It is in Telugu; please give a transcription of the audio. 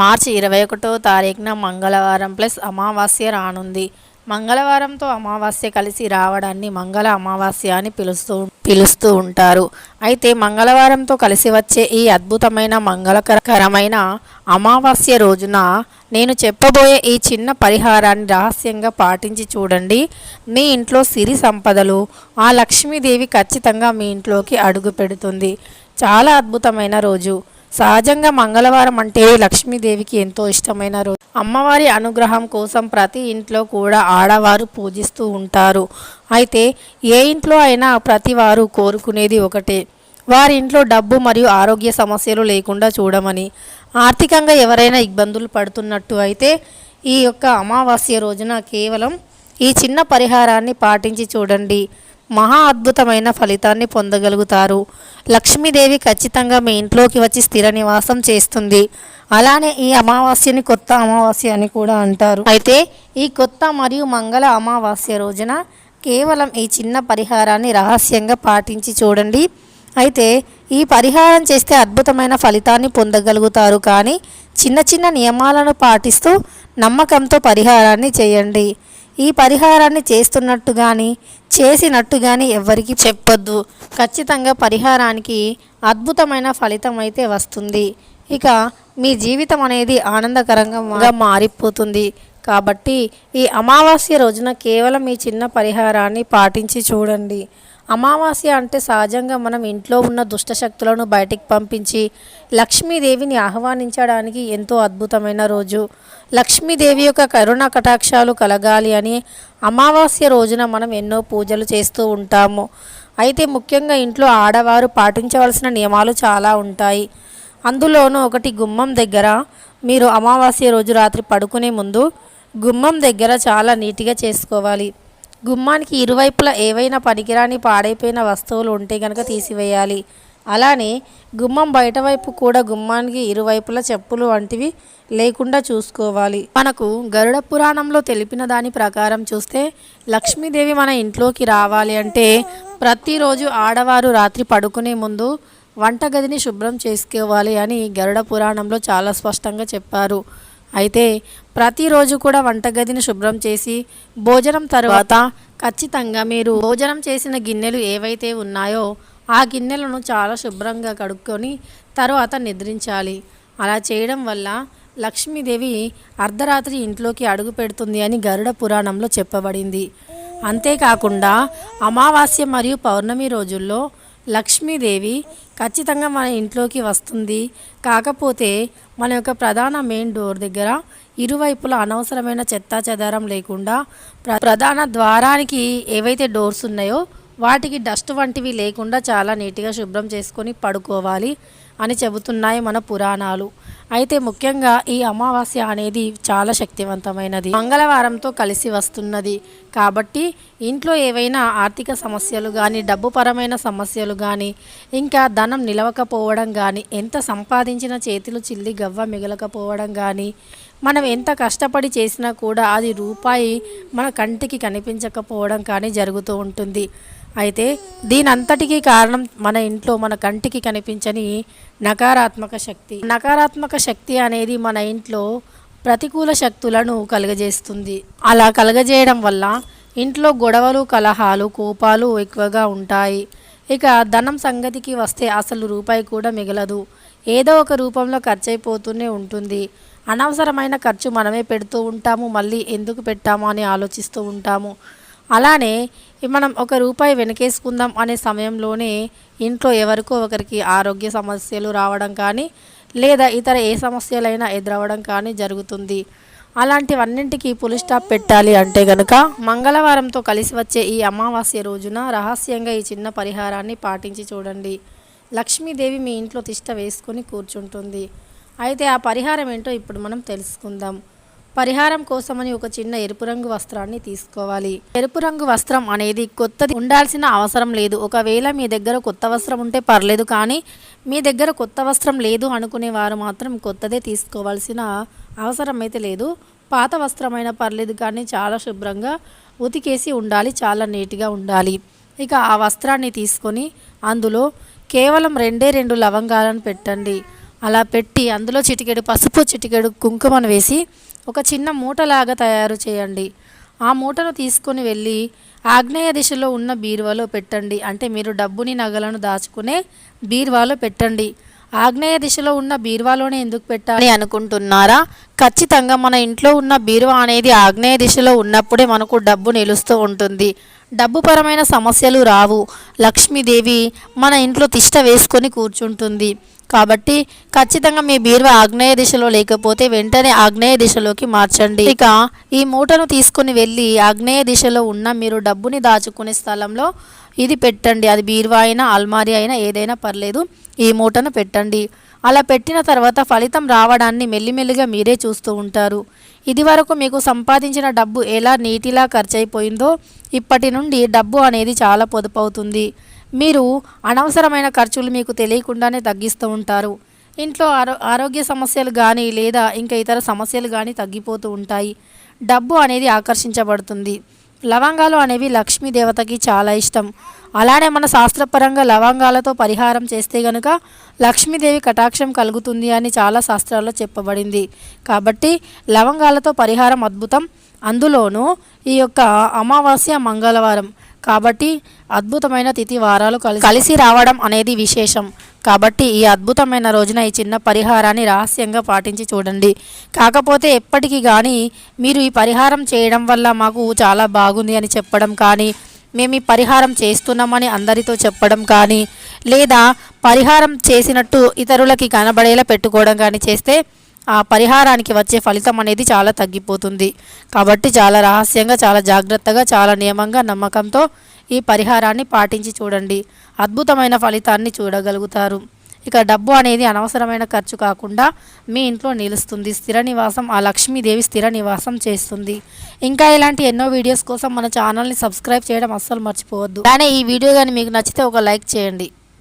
మార్చి ఇరవై ఒకటో తారీఖున మంగళవారం ప్లస్ అమావాస్య రానుంది. మంగళవారంతో అమావాస్య కలిసి రావడాన్ని మంగళ అమావాస్య అని పిలుస్తూ పిలుస్తూ ఉంటారు. అయితే మంగళవారంతో కలిసి వచ్చే ఈ అద్భుతమైన మంగళకరకరమైన అమావాస్య రోజున నేను చెప్పబోయే ఈ చిన్న పరిహారాన్ని రహస్యంగా పాటించి చూడండి. మీ ఇంట్లో సిరి సంపదలు ఆ లక్ష్మీదేవి ఖచ్చితంగా మీ ఇంట్లోకి అడుగు పెడుతుంది. చాలా అద్భుతమైన రోజు. సహజంగా మంగళవారం అంటే లక్ష్మీదేవికి ఎంతో ఇష్టమైన రోజు. అమ్మవారి అనుగ్రహం కోసం ప్రతి ఇంట్లో కూడా ఆడవారు పూజిస్తూ ఉంటారు. అయితే ఏ ఇంట్లో అయినా ప్రతి వారు కోరుకునేది ఒకటే. వారి ఇంట్లో డబ్బు మరియు ఆరోగ్య సమస్యలు లేకుండా చూడమని. ఆర్థికంగా ఎవరైనా ఇబ్బందులు పడుతున్నట్టు అయితే ఈ యొక్క అమావాస్య రోజున కేవలం ఈ చిన్న పరిహారాన్ని పాటించి చూడండి. మహా అద్భుతమైన ఫలితాన్ని పొందగలుగుతారు. లక్ష్మీదేవి ఖచ్చితంగా మీ ఇంట్లోకి వచ్చి స్థిర నివాసం చేస్తుంది. అలానే ఈ అమావాస్యని కొత్త అమావాస్య అని కూడా అంటారు. అయితే ఈ కొత్త మరియు మంగళ అమావాస్య రోజున కేవలం ఈ చిన్న పరిహారాన్ని రహస్యంగా పాటించి చూడండి. అయితే ఈ పరిహారం చేస్తే అద్భుతమైన ఫలితాన్ని పొందగలుగుతారు. కానీ చిన్న చిన్న నియమాలను పాటిస్తూ నమ్మకంతో పరిహారాన్ని చేయండి. ఈ పరిహారాన్ని చేస్తున్నట్టు కానీ చేసినట్టు కానీ ఎవ్వరికీ చెప్పొద్దు. ఖచ్చితంగా పరిహారానికి అద్భుతమైన ఫలితం అయితే వస్తుంది. ఇక మీ జీవితం అనేది ఆనందకరంగా మారిపోతుంది. కాబట్టి ఈ అమావాస్య రోజున కేవలం ఈ చిన్న పరిహారాన్ని పాటించి చూడండి. అమావాస్య అంటే సహజంగా మనం ఇంట్లో ఉన్న దుష్టశక్తులను బయటికి పంపించి లక్ష్మీదేవిని ఆహ్వానించడానికి ఎంతో అద్భుతమైన రోజు. లక్ష్మీదేవి యొక్క కరుణ కటాక్షాలు కలగాలి అని అమావాస్య రోజున మనం ఎన్నో పూజలు చేస్తూ ఉంటాము. అయితే ముఖ్యంగా ఇంట్లో ఆడవారు పాటించవలసిన నియమాలు చాలా ఉంటాయి. అందులోనూ ఒకటి గుమ్మం దగ్గర మీరు అమావాస్య రోజు రాత్రి పడుకునే ముందు గుమ్మం దగ్గర చాలా నీట్గా చేసుకోవాలి. గుమ్మానికి ఇరువైపులా ఏవైనా పనికిరాని పాడైపోయిన వస్తువులు ఉంటే కనుక తీసివేయాలి. అలానే గుమ్మం బయట వైపు కూడా గుమ్మానికి ఇరువైపులా చెప్పులు వంటివి లేకుండా చూసుకోవాలి. మనకు గరుడ పురాణంలో తెలిపిన దాని ప్రకారం చూస్తే లక్ష్మీదేవి మన ఇంట్లోకి రావాలి అంటే ప్రతిరోజు ఆడవారు రాత్రి పడుకునే ముందు వంటగదిని శుభ్రం చేసుకోవాలి అని గరుడ పురాణంలో చాలా స్పష్టంగా చెప్పారు. అయితే ప్రతిరోజు కూడా వంటగదిని శుభ్రం చేసి భోజనం తర్వాత ఖచ్చితంగా మీరు భోజనం చేసిన గిన్నెలు ఏవైతే ఉన్నాయో ఆ గిన్నెలను చాలా శుభ్రంగా కడుక్కొని తర్వాత నిద్రించాలి. అలా చేయడం వల్ల లక్ష్మీదేవి అర్ధరాత్రి ఇంట్లోకి అడుగు పెడుతుంది అని గరుడ పురాణంలో చెప్పబడింది. అంతేకాకుండా అమావాస్య మరియు పౌర్ణమి రోజుల్లో లక్ష్మీదేవి ఖచ్చితంగా మన ఇంట్లోకి వస్తుంది. కాకపోతే మన యొక్క ప్రధాన మెయిన్ డోర్ దగ్గర ఇరువైపులా అనవసరమైన చెత్తా చెదారం లేకుండా ప్ర ప్రధాన ద్వారానికి ఏవైతే డోర్స్ ఉన్నాయో వాటికి డస్ట్ వంటివి లేకుండా చాలా నీట్గా శుభ్రం చేసుకొని పడుకోవాలి. అని చెబుతున్నాయి మన పురాణాలు. అయితే ముఖ్యంగా ఈ అమావాస్య అనేది చాలా శక్తివంతమైనది. మంగళవారంతో కలిసి వస్తున్నది. కాబట్టి ఇంట్లో ఏవైనా ఆర్థిక సమస్యలు కానీ డబ్బుపరమైన సమస్యలు కానీ ఇంకా ధనం నిలవకపోవడం కానీ ఎంత సంపాదించిన చేతులు చిల్లి గవ్వ మిగలకపోవడం కానీ మనం ఎంత కష్టపడి చేసినా కూడా అది రూపాయి మన కంటికి కనిపించకపోవడం కానీ జరుగుతూ ఉంటుంది. అయితే దీనంతటికీ కారణం మన ఇంట్లో మన కంటికి కనిపించని నకారాత్మక శక్తి. నకారాత్మక శక్తి అనేది మన ఇంట్లో ప్రతికూల శక్తులను కలుగజేస్తుంది. అలా కలుగజేయడం వల్ల ఇంట్లో గొడవలు కలహాలు కోపాలు ఎక్కువగా ఉంటాయి. ఇక ధనం సంగతికి వస్తే అసలు రూపాయి కూడా మిగలదు. ఏదో ఒక రూపంలో ఖర్చు అయిపోతూనే ఉంటుంది. అనవసరమైన ఖర్చు మనమే పెడుతూ ఉంటాము మళ్ళీ ఎందుకు పెట్టాము అని ఆలోచిస్తూ ఉంటాము. అలానే మనం ఒక రూపాయి వెనకేసుకుందాం అనే సమయంలోనే ఇంట్లో ఎవరికో ఒకరికి ఆరోగ్య సమస్యలు రావడం కానీ లేదా ఇతర ఏ సమస్యలైనా ఎదురవ్వడం కానీ జరుగుతుంది. అలాంటివన్నింటికి పులి స్టాప్ పెట్టాలి అంటే గనుక మంగళవారంతో కలిసి వచ్చే ఈ అమావాస్య రోజున రహస్యంగా ఈ చిన్న పరిహారాన్ని పాటించి చూడండి. లక్ష్మీదేవి మీ ఇంట్లో తిష్ట వేసుకొని కూర్చుంటుంది. అయితే ఆ పరిహారం ఏంటో ఇప్పుడు మనం తెలుసుకుందాం. పరిహారం కోసమని ఒక చిన్న ఎరుపు రంగు వస్త్రాన్ని తీసుకోవాలి. ఎరుపు రంగు వస్త్రం అనేది కొత్తది. ఉండాల్సిన అవసరం లేదు. ఒకవేళ మీ దగ్గర కొత్త వస్త్రం ఉంటే పర్లేదు కానీ మీ దగ్గర కొత్త వస్త్రం లేదు అనుకునే వారు మాత్రం కొత్తదే తీసుకోవాల్సిన అవసరం అయితే లేదు. పాత వస్త్రమైనా పర్లేదు కానీ చాలా శుభ్రంగా ఉతికేసి ఉండాలి. చాలా నీట్గా ఉండాలి. ఇక ఆ వస్త్రాన్ని తీసుకొని అందులో కేవలం రెండే రెండు లవంగాలను పెట్టండి. అలా పెట్టి అందులో చిటికెడు పసుపు చిటికెడు కుంకుమను వేసి ఒక చిన్న మూటలాగా తయారు చేయండి. ఆ మూటను తీసుకొని వెళ్ళి ఆగ్నేయ దిశలో ఉన్న బీరువాలో పెట్టండి. అంటే మీరు డబ్బుని నగలను దాచుకునే బీరువాలో పెట్టండి. ఆగ్నేయ దిశలో ఉన్న బీరువాలోనే ఎందుకు పెట్టాలి అనుకుంటున్నారా? ఖచ్చితంగా మన ఇంట్లో ఉన్న బీరువా అనేది ఆగ్నేయ దిశలో ఉన్నప్పుడే మనకు డబ్బు నిలుస్తూ ఉంటుంది. డబ్బుపరమైన సమస్యలు రావు. లక్ష్మీదేవి మన ఇంట్లో తిష్ట వేసుకొని కూర్చుంటుంది. కాబట్టి ఖచ్చితంగా మీ బీరువా ఆగ్నేయ దిశలో లేకపోతే వెంటనే ఆగ్నేయ దిశలోకి మార్చండి. ఇక ఈ మూటను తీసుకుని వెళ్ళి ఆగ్నేయ దిశలో ఉన్న మీరు డబ్బుని దాచుకునే స్థలంలో ఇది పెట్టండి. అది బీరువా అయినా అల్మారీ అయినా ఏదైనా పర్లేదు ఈ మూటను పెట్టండి. అలా పెట్టిన తర్వాత ఫలితం రావడాన్ని మెల్లిమెల్లిగా మీరే చూస్తూ ఉంటారు. ఇదివరకు మీకు సంపాదించిన డబ్బు ఎలా నీటిలా ఖర్చయిపోయిందో ఇప్పటి నుండి డబ్బు అనేది చాలా పొదుపు అవుతుంది మీరు అనవసరమైన ఖర్చులు మీకు తెలియకుండానే తగ్గిస్తూ ఉంటారు. ఇంట్లో ఆరో ఆరోగ్య సమస్యలు కానీ లేదా ఇంకా ఇతర సమస్యలు కానీ తగ్గిపోతూ ఉంటాయి. డబ్బు అనేది ఆకర్షించబడుతుంది. లవంగాలు అనేవి లక్ష్మీ దేవతకి చాలా ఇష్టం. అలానే మన శాస్త్రపరంగా లవంగాలతో పరిహారం చేస్తే గనుక లక్ష్మీదేవి కటాక్షం కలుగుతుంది అని చాలా శాస్త్రాల్లో చెప్పబడింది. కాబట్టి లవంగాలతో పరిహారం అద్భుతం. అందులోనూ ఈ యొక్క అమావాస్య మంగళవారం. కాబట్టి అద్భుతమైన తిథి వారాలు కలిసి కలిసి రావడం అనేది విశేషం. కాబట్టి ఈ అద్భుతమైన రోజున ఈ చిన్న పరిహారాన్ని రహస్యంగా పాటించి చూడండి. కాకపోతే ఎప్పటికీ కానీ మీరు ఈ పరిహారం చేయడం వల్ల మాకు చాలా బాగుంది అని చెప్పడం కానీ మేము ఈ పరిహారం చేస్తున్నామని అందరితో చెప్పడం కానీ లేదా పరిహారం చేసినట్టు ఇతరులకి కనబడేలా పెట్టుకోవడం కానీ చేస్తే ఆ పరిహారానికి వచ్చే ఫలితం అనేది చాలా తగ్గిపోతుంది. కాబట్టి చాలా రహస్యంగా చాలా జాగ్రత్తగా చాలా నియమంగా నమ్మకంతో ఈ పరిహారాన్ని పాటించి చూడండి. అద్భుతమైన ఫలితాన్ని చూడగలుగుతారు. ఇక డబ్బు అనేది అనవసరమైన ఖర్చు కాకుండా మీ ఇంట్లో నిలుస్తుంది. స్థిర నివాసం ఆ లక్ష్మీదేవి స్థిర నివాసం చేస్తుంది. ఇంకా ఇలాంటి ఎన్నో వీడియోస్ కోసం మన ఛానల్ని సబ్స్క్రైబ్ చేయడం అస్సలు మర్చిపోవద్దు. కానీ ఈ వీడియో కానీ మీకు నచ్చితే ఒక లైక్ చేయండి.